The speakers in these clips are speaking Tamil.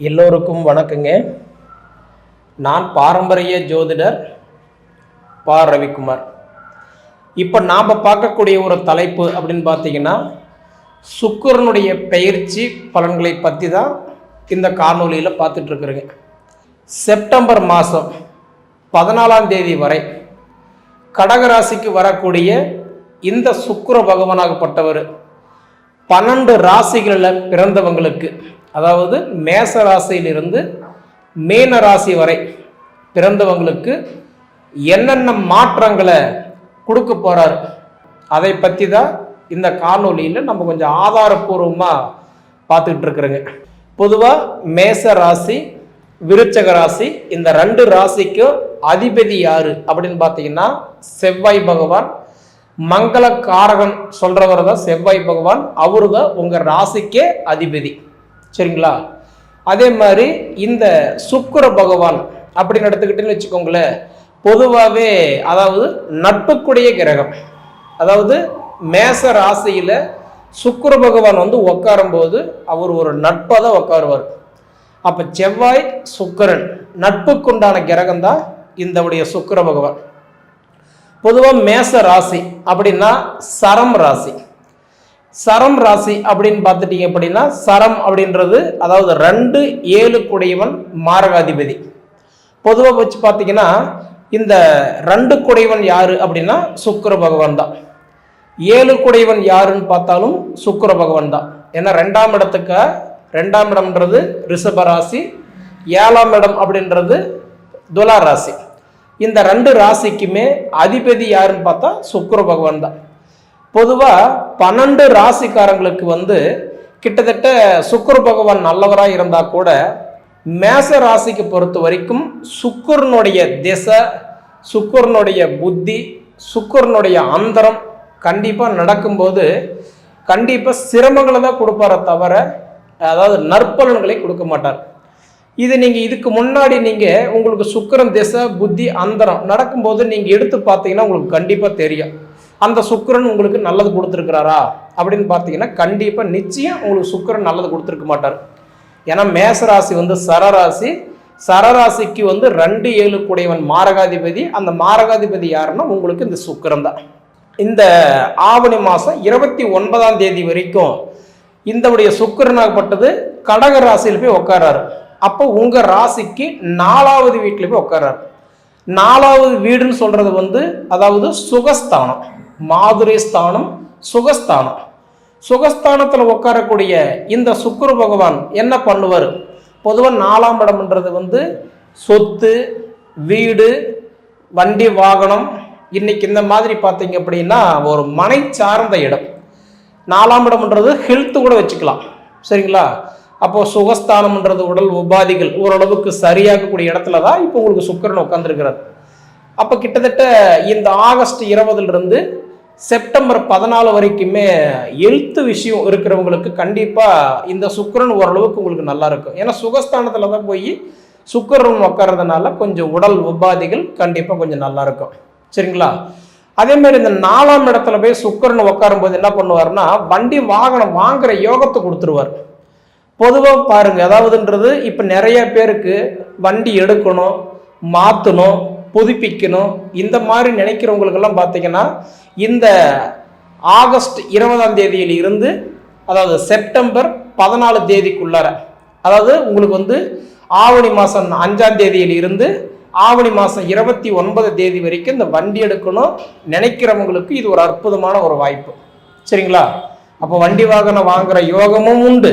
எல்லோருக்கும் வணக்கங்க. நான் பாரம்பரிய ஜோதிடர் பா. ரவிக்குமார். இப்போ நாம் பார்க்கக்கூடிய ஒரு தலைப்பு அப்படின்னு பார்த்தீங்கன்னா சுக்கரனுடைய பயிற்சி பலன்களை பற்றி தான் இந்த காணொலியில் பார்த்துட்ருக்குறேங்க செப்டம்பர் மாதம் பதினாலாம் தேதி வரை கடகராசிக்கு வரக்கூடிய இந்த சுக்கர பகவானாகப்பட்டவர் பன்னெண்டு ராசிகளில் பிறந்தவங்களுக்கு அதாவது மேச ராசியிலிருந்து மீன ராசி வரை பிறந்தவங்களுக்கு என்னென்ன மாற்றங்களை கொடுக்க போகிறார் அதை பற்றி தான் இந்த காணொலியில் நம்ம கொஞ்சம் ஆதாரப்பூர்வமாக பார்த்துக்கிட்டு இருக்கிறோங்க. பொதுவாக மேச ராசி விருச்சக ராசி இந்த ரெண்டு ராசிக்கும் அதிபதி யார் அப்படின்னு பார்த்தீங்கன்னா செவ்வாய் பகவான். மங்கள காரகன் சொல்கிறவர் தான் செவ்வாய் பகவான். அவரு தான் உங்கள் ராசிக்கே அதிபதி. சரிங்களா? அதே மாதிரி இந்த சுக்கர பகவான் அப்படின்னு எடுத்துக்கிட்டேன்னு வச்சுக்கோங்களேன் பொதுவாகவே அதாவது நட்புக்குடைய கிரகம். அதாவது மேச ராசியில் சுக்கர பகவான் வந்து உட்காரும்போது அவர் ஒரு நட்பாக தான் உட்காருவார் அப்போ செவ்வாய் சுக்கிரன் நட்புக்குண்டான கிரகம் தான் இந்தவுடைய சுக்கிர பகவான். பொதுவாக மேச ராசி அப்படின்னா சரம் ராசி. சரம் ராசி அப்படின்னு பார்த்துட்டீங்க அப்படின்னா சரம் அப்படின்றது அதாவது ரெண்டு ஏழு குடையவன் மாரகாதிபதி. பொதுவாக வச்சு பார்த்தீங்கன்னா இந்த ரெண்டு குடையவன் யாரு அப்படின்னா சுக்கர பகவான் தான். ஏழு குடையவன் யாருன்னு பார்த்தாலும் சுக்கர பகவான் தான். ஏன்னா ரெண்டாம் இடத்துக்கு ரெண்டாம் இடம்ன்றது ரிஷப ராசி ஏழாம் இடம் அப்படின்றது துலா ராசி. இந்த ரெண்டு ராசிக்குமே அதிபதி யாருன்னு பார்த்தா சுக்கர பகவான் தான். பொதுவாக பன்னெண்டு ராசிக்காரங்களுக்கு வந்து கிட்டத்தட்ட சுக்கிர பகவான் நல்லவராக இருந்தால் கூட மேச ராசிக்கு பொறுத்த வரைக்கும் சுக்கிரனுடைய திசை சுக்கிரனுடைய புத்தி சுக்கிரனுடைய அந்தரம் கண்டிப்பாக நடக்கும்போது கண்டிப்பாக சிரமங்களை தான் கொடுப்பார தவிர அதாவது நற்பலன்களை கொடுக்க மாட்டார். இது நீங்கள் இதுக்கு முன்னாடி நீங்கள் உங்களுக்கு சுக்கிரன் திசை புத்தி அந்தரம் நடக்கும்போது நீங்கள் எடுத்து பார்த்தீங்கன்னா உங்களுக்கு கண்டிப்பாக தெரியும். அந்த சுக்கரன் உங்களுக்கு நல்லது கொடுத்துருக்கிறாரா? அப்படின்னு பார்த்தீங்கன்னா கண்டிப்பாக நிச்சயம் உங்களுக்கு சுக்கிரன் நல்லது கொடுத்துருக்க மாட்டார். ஏன்னா மேசராசி வந்து சரராசி. சரராசிக்கு வந்து ரெண்டு ஏழு கூடையவன் மாரகாதிபதி. அந்த மாரகாதிபதி யாருன்னா உங்களுக்கு இந்த சுக்கிரன் தான். இந்த ஆவணி மாதம் இருபத்தி ஒன்பதாம் தேதி வரைக்கும் இந்தவுடைய சுக்கரனாகப்பட்டது கடக ராசியில் போய் உட்காராரு அப்போ உங்கள் ராசிக்கு நாலாவது வீட்டில் போய் உட்காராரு நாலாவது வீடுன்னு சொல்கிறது வந்து அதாவது சுகஸ்தானம். மாதுரை ஸ்தானம் சுகஸ்தானம். சுகஸ்தானத்தில் உட்காரக்கூடிய இந்த சுக்கிர பகவான் என்ன பண்ணுவார்? பொதுவாக நாலாம் இடம்ன்றது வந்து சொத்து வீடு வண்டி வாகனம். இன்னைக்கு இந்த மாதிரி பார்த்தீங்க அப்படின்னா ஒரு மனை சார்ந்த இடம். நாலாம் இடம்ன்றது ஹெல்த்து கூட வச்சுக்கலாம். சரிங்களா? அப்போ சுகஸ்தானம்ன்றது உடல் உபாதிகள் ஓரளவுக்கு சரியாகக்கூடிய இடத்துல தான் இப்போ உங்களுக்கு சுக்கிரன் உட்காந்துருக்கிறார் அப்போ கிட்டத்தட்ட இந்த ஆகஸ்ட் இருபதுலேருந்து செப்டம்பர் பதினாலு வரைக்குமே எழுத்து விஷயம் இருக்கிறவங்களுக்கு கண்டிப்பாக இந்த சுக்கரன் ஓரளவுக்கு உங்களுக்கு நல்லா இருக்கும். ஏன்னா சுகஸ்தானத்தில் தான் போய் சுக்கரன் உட்கார்றதுனால கொஞ்சம் உடல் உபாதிகள் கண்டிப்பாக கொஞ்சம் நல்லா இருக்கும். சரிங்களா? அதே மாதிரி இந்த நாலாம் இடத்துல போய் சுக்கிரன் உட்காரும்போது என்ன பண்ணுவார்னா வண்டி வாகனம் வாங்குற யோகத்தை கொடுத்துருவார். பொதுவாக பாருங்க அதாவதுன்றது இப்போ நிறைய பேருக்கு வண்டி எடுக்கணும் மாற்றணும் புதுப்பிக்கணும். இந்த மாதிரி நினைக்கிறவங்களுக்கெல்லாம் பார்த்தீங்கன்னா இந்த ஆகஸ்ட் இருபதாம் தேதியில் இருந்து அதாவது செப்டம்பர் பதினாலு தேதிக்குள்ளார அதாவது உங்களுக்கு வந்து ஆவணி மாதம் அஞ்சாம் தேதியில் இருந்து ஆவணி மாதம் இருபத்தி ஒன்பது தேதி வரைக்கும் இந்த வண்டி எடுக்கணும். நினைக்கிறவங்களுக்கு இது ஒரு அற்புதமான ஒரு வாய்ப்பு. சரிங்களா? அப்போ வண்டி வாகனம் வாங்குற யோகமும் உண்டு.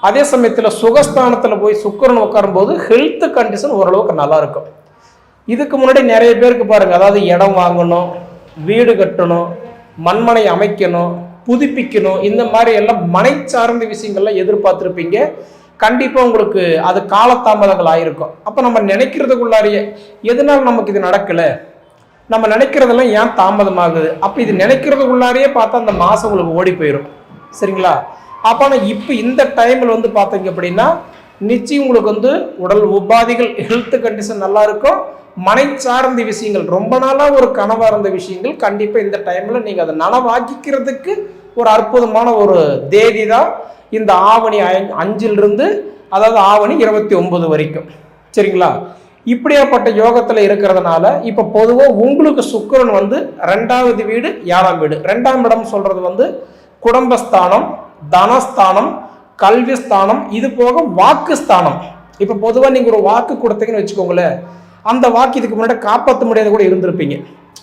அதே சமயத்தில் சுகஸ்தானத்தில் போய் சுக்கரன் உட்காரும்போது ஹெல்த் கண்டிஷன் ஓரளவுக்கு நல்லா இருக்கும் இதுக்கு முன்னாடி நிறைய பேருக்கு பாருங்க அதாவது இடம் வாங்கணும் வீடு கட்டணும் மண்மனை அமைக்கணும் புதுப்பிக்கணும் இந்த மாதிரி எல்லாம் மனை சார்ந்த விஷயங்கள்லாம் எதிர்பார்த்துருப்பீங்க. கண்டிப்பாக உங்களுக்கு அது காலதாமதங்கள் ஆயிருக்கும். அப்போ நம்ம நினைக்கிறதுக்குள்ளாரியே எதனால நமக்கு இது நடக்கலை? நம்ம நினைக்கிறதெல்லாம் ஏன் தாமதமாகுது? அப்போ இது நினைக்கிறதுக்குள்ளாரியே பார்த்தா அந்த மாதம் உங்களுக்கு ஓடி போயிடும் சரிங்களா? அப்போ ஆனால் இப்போ இந்த டைமில் வந்து பார்த்தீங்க அப்படின்னா நிச்சயம் உங்களுக்கு வந்து உடல் உபாதிகள் ஹெல்த் கண்டிஷன் நல்லா இருக்கும். மனை சார்ந்த விஷயங்கள் ரொம்ப நாளாக ஒரு கனவாக இருந்த விஷயங்கள் கண்டிப்பாக இந்த டைமில் நீங்கள் அதை நனவாக்கிக்கிறதுக்கு ஒரு அற்புதமான ஒரு தேதி தான் இந்த ஆவணி அஞ்சிலிருந்து அதாவது ஆவணி இருபத்தி ஒன்பது வரைக்கும். சரிங்களா? இப்படியாப்பட்ட யோகத்தில் இருக்கிறதுனால இப்போ பொதுவாக உங்களுக்கு சுக்கிரன் வந்து ரெண்டாவது வீடு ஏழாம் வீடு. ரெண்டாம் இடம் சொல்கிறது வந்து குடும்பஸ்தானம் தனஸ்தானம் கல்வி ஸ்தானம் இது போக வாக்கு ஸ்தானம் இப்போ பொதுவாக நீங்கள் ஒரு வாக்கு கொடுத்தீங்கன்னு வச்சுக்கோங்களேன் அந்த வாக்கு இதுக்கு முன்னாடி காப்பாற்ற முடியாத கூட இருந்திருப்பீங்க.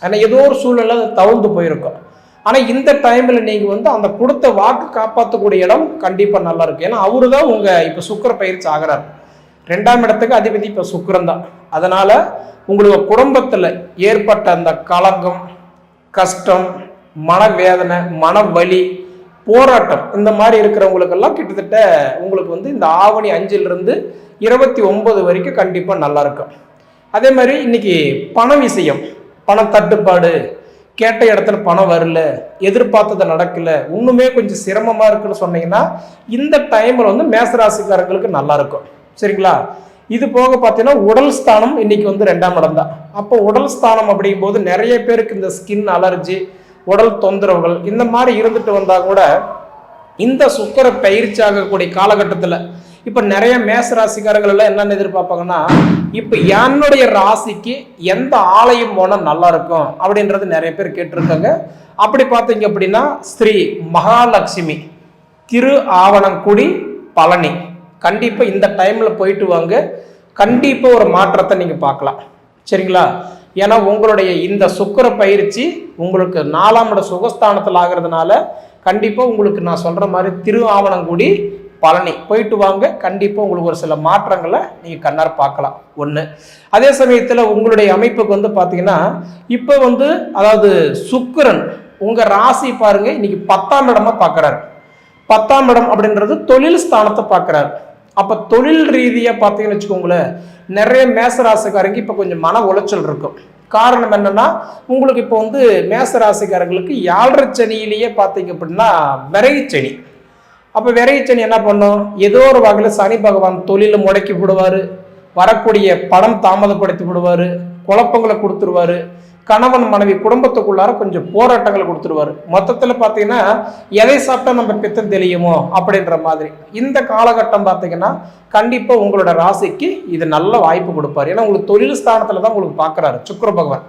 ஏன்னா ஏதோ ஒரு சூழ்நிலை அது தவழ்ந்து போயிருக்கும். ஆனால் இந்த டைமில் நீங்கள் வந்து அந்த கொடுத்த வாக்கு காப்பாற்றக்கூடிய இடம் கண்டிப்பாக நல்லா இருக்கும். ஏன்னா அவரு தான் உங்கள் இப்போ சுக்கர பயிற்சி ஆகிறார். ரெண்டாம் இடத்துக்கு அதிபதி இப்போ சுக்கிரன் தான். அதனால் உங்களுக்கு குடும்பத்தில் ஏற்பட்ட அந்த கலங்கம் கஷ்டம் மனவேதனை மனவலி போராட்டம். இந்த மாதிரி இருக்கிறவங்களுக்கெல்லாம் கிட்டத்தட்ட உங்களுக்கு வந்து இந்த ஆவணி அஞ்சிலிருந்து இருபத்தி ஒன்பது வரைக்கும் கண்டிப்பாக நல்லாயிருக்கும் அதே மாதிரி இன்னைக்கு பண விஷயம் பண தட்டுப்பாடு கேட்ட இடத்துல பணம் வரல எதிர்பார்த்தது நடக்கல இன்னுமே கொஞ்சம் சிரமமாக இருக்குன்னு சொன்னீங்கன்னா இந்த டைமில் வந்து மேசராசிக்காரர்களுக்கு நல்லா இருக்கும். சரிங்களா? இது போக பார்த்தீங்கன்னா உடல் ஸ்தானம் இன்னைக்கு வந்து ரெண்டாம் இடம் தான் அப்போ உடல் ஸ்தானம் அப்படிங்கும்போது நிறைய பேருக்கு இந்த ஸ்கின் அலர்ஜி உடல் தொந்தரவுகள் இந்த மாதிரி இருந்துட்டு வந்தால் கூட இந்த சுக்கர பயிற்சி ஆகக்கூடிய காலகட்டத்தில் இப்போ நிறைய மேச ராசிக்காரர்கள் எல்லாம் என்னென்ன எதிர்பார்ப்பாங்கன்னா இப்போ என்னுடைய ராசிக்கு எந்த ஆலயம் போனால் நல்லா இருக்கும் அப்படின்றது நிறைய பேர் கேட்டிருக்காங்க. அப்படி பார்த்தீங்க அப்படின்னா ஸ்ரீ மகாலட்சுமி திரு ஆவணங்குடி பழனி. கண்டிப்பாக இந்த டைமில் போயிட்டு வாங்க. கண்டிப்பாக ஒரு மாற்றத்தை நீங்கள் பார்க்கலாம். சரிங்களா? ஏன்னா உங்களுடைய இந்த சுக்கர பயிற்சி உங்களுக்கு நாலாம் இட சுகஸ்தானத்தில் ஆகிறதுனால கண்டிப்பாக உங்களுக்கு நான் சொல்கிற மாதிரி திரு ஆவணங்குடி பழனி. போயிட்டு வாங்க. கண்டிப்பாக உங்களுக்கு ஒரு சில மாற்றங்களை நீங்கள் கண்ணார் பார்க்கலாம். ஒன்று அதே சமயத்தில் உங்களுடைய அமைப்புக்கு வந்து பார்த்தீங்கன்னா இப்போ வந்து அதாவது சுக்கிரன் உங்கள் ராசி பாருங்கள் இன்னைக்கு பத்தாம் இடமா பார்க்குறாரு பத்தாம் இடம் அப்படின்றது தொழில் ஸ்தானத்தை பார்க்குறாரு அப்போ தொழில் ரீதியாக பார்த்தீங்கன்னு வச்சுக்கோங்களேன் நிறைய மேசராசிக்காரங்க இப்போ கொஞ்சம் மன உளைச்சல் இருக்கும். காரணம் என்னன்னா உங்களுக்கு இப்போ வந்து மேசராசிக்காரங்களுக்கு ஏழரை சனியிலேயே பார்த்தீங்க அப்படின்னா விரைவு சனி. அப்போ விரைச்சனி என்ன பண்ணும்? ஏதோ ஒரு வகையில் சனி பகவான் தொழிலை முடக்கி விடுவார் வரக்கூடிய பணம் தாமதப்படுத்தி விடுவார் குழப்பங்களை கொடுத்துருவாரு. கணவன் மனைவி குடும்பத்துக்குள்ளார கொஞ்சம் போராட்டங்கள் கொடுத்துருவாரு மொத்தத்தில் பார்த்தீங்கன்னா எதை சாப்பிட்டா நம்ம பித்தம் தெரியுமோ அப்படின்ற மாதிரி. இந்த காலகட்டம் பார்த்தீங்கன்னா கண்டிப்பாக உங்களோட ராசிக்கு இது நல்ல வாய்ப்பு கொடுப்பார். ஏன்னா உங்களுக்கு தொழில் ஸ்தானத்தில் தான் உங்களுக்கு பார்க்குறாரு சுக்கர பகவான்.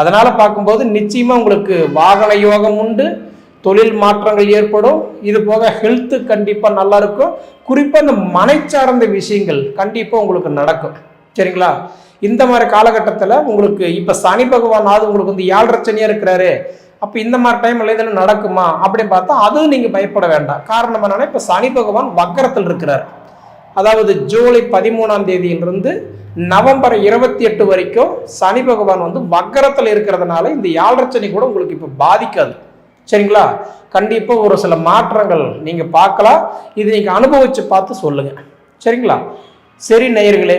அதனால் பார்க்கும்போது நிச்சயமாக உங்களுக்கு வாகன யோகம் உண்டு தொழில் மாற்றங்கள் ஏற்படும். இது போக ஹெல்த்து கண்டிப்பாக நல்லா இருக்கும். குறிப்பாக இந்த மனை சார்ந்த விஷயங்கள் கண்டிப்பாக உங்களுக்கு நடக்கும். சரிங்களா? இந்த மாதிரி காலகட்டத்தில் உங்களுக்கு இப்போ சனி பகவான் ஆது உங்களுக்கு வந்து ஏழரை சனியாக இருக்கிறாரு. அப்போ இந்த மாதிரி டைமில் இதில் நடக்குமா அப்படின்னு பார்த்தா அதுவும் நீங்கள் பயப்பட வேண்டாம். காரணம் என்னன்னா இப்போ சனி பகவான் வக்கரத்தில் இருக்கிறார். அதாவது ஜூலை பதிமூணாம் தேதியிலிருந்து நவம்பர் இருபத்தி எட்டு வரைக்கும் சனி பகவான் வந்து வக்கரத்தில் இருக்கிறதுனால இந்த ஏழரை கூட உங்களுக்கு இப்போ பாதிக்காது. சரிங்களா? கண்டிப்பாக ஒரு சில மாற்றங்கள் நீங்கள் பார்க்கலாம். இது நீங்கள் அனுபவித்து பார்த்து சொல்லுங்கள் சரிங்களா? சரி நேயர்களே